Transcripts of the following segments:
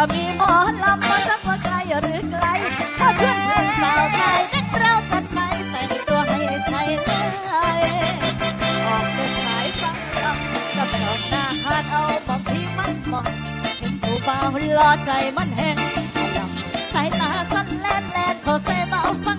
ถ้ามีหมอลำมาสักว่าใครหรือไกล ถ้าเพื่อนเพื่อนสาวไทยเด็กเราจัดไปแต่งตัวให้ใช่เลยออกเดินสายฟังลำจะไปออกหน้าหาดเอาบางที่มันเหมาะเห็นผู้บ่าวรอใจมันแห้งลำสายตาสั้นแลนแลนเขาเซเบาฟัง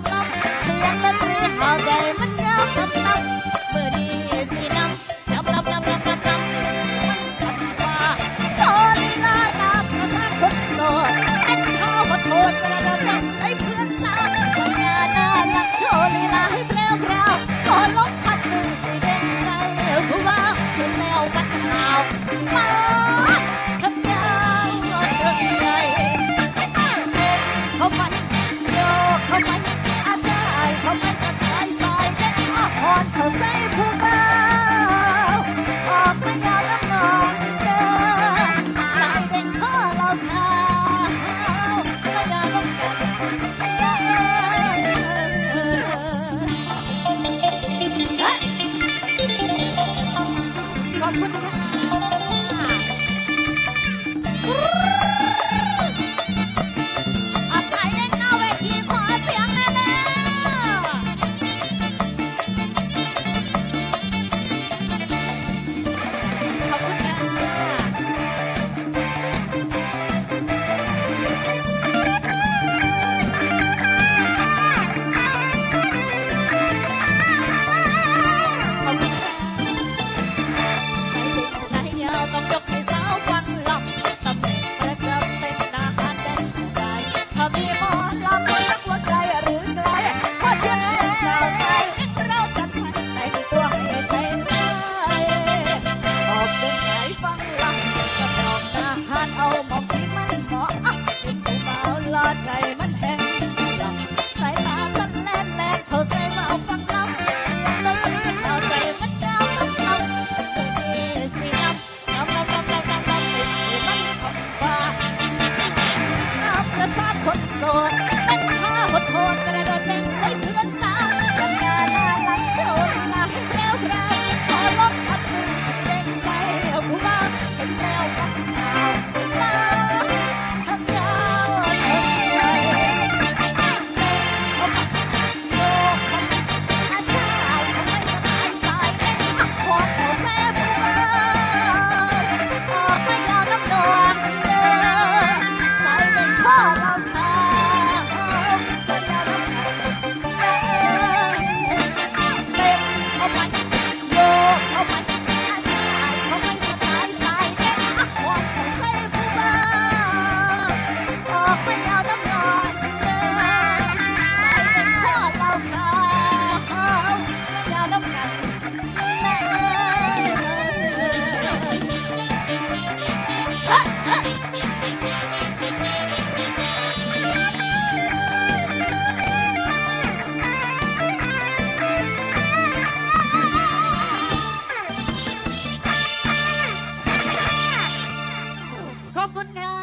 ขอบคุณค่ะ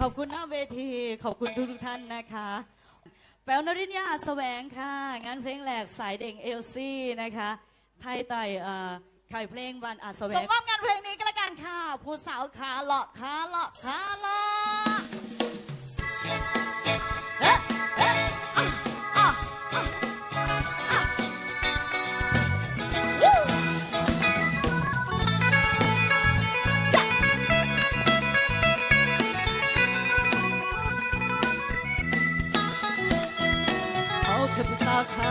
ขอบคุณหน้าเวที ขอบคุณทุกทุกๆท่านนะคะ แปลวนริญญาแสวงค่ะ งานเพลงแหลกสายเด่งเอลซี่นะคะภายใต้เอ่อ ค่ายเพลงวันอาจแสวงส่งมอบงานเพลงนี้ก็แล้วกันค่ะ ผู้สาวขาเลาะขาเลาะขาเลาะเอ๊ะเอ๊ะอะอะอะอะวู้จ้ะเขาคือผู้สาวขา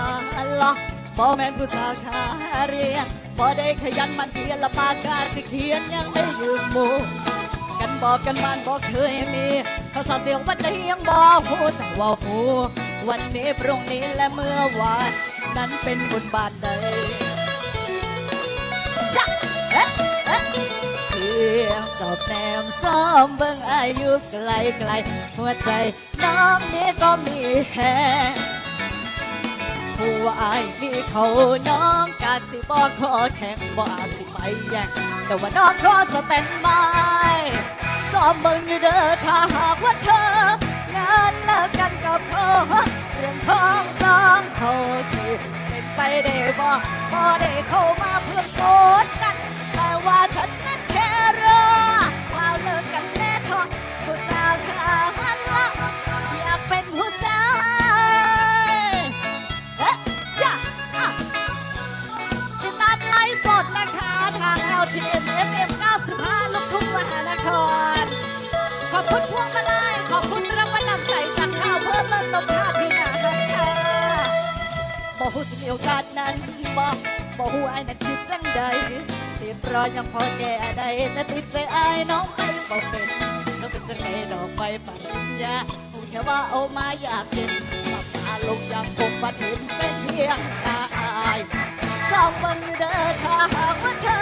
ล้อ บ่แม่นผู้สาวขาเรียนบ่ได้ขยันมันเพียรละปากกาสิเขียนยังไม่ยืมหมูกันบอกกันบ้านบ่เคยมี เขาสาวเสียงวันนี้ยังบ่พูดแต่ว่าหูวันนี้พรุ่งนี้และเมื่อวาน นั้นเป็นบุญบานใดชะเอ๊ะเอ๊ะเพียงจบแนมซ้อมเบิ่งอายุไกลไกลหัวใจน้องนี้ก็มีแฮง ผู้ว่าอายมีเขาน้องกาสิบอกขอแข่งบ่อาสิไปแย่งแต่ว่าน้องขอสแตนบายซ้อมเบิ่งอยู่เด้อถ้าหากว่าเธองานเลิกกันกับเขาเรื่องของสองเขาสิเป็นไปได้บ่บ่ได้เข้ามาเพื่อโกดกันแต่ว่าฉัน บอกบอกหัวไอ้นั่นคิดจังใดติดรอยังพอแก่ได้แต่ติดใจไอ้ายน้องไปบอกเป็นแล้วเป็นจังไงดอกไฟฝันยาหูแค่ว่าเอามาอยากเห็นกลับมาลงยังคงมาถึงเป็นเพียงตาอายสองบังเด้อชาหากว่าเธอ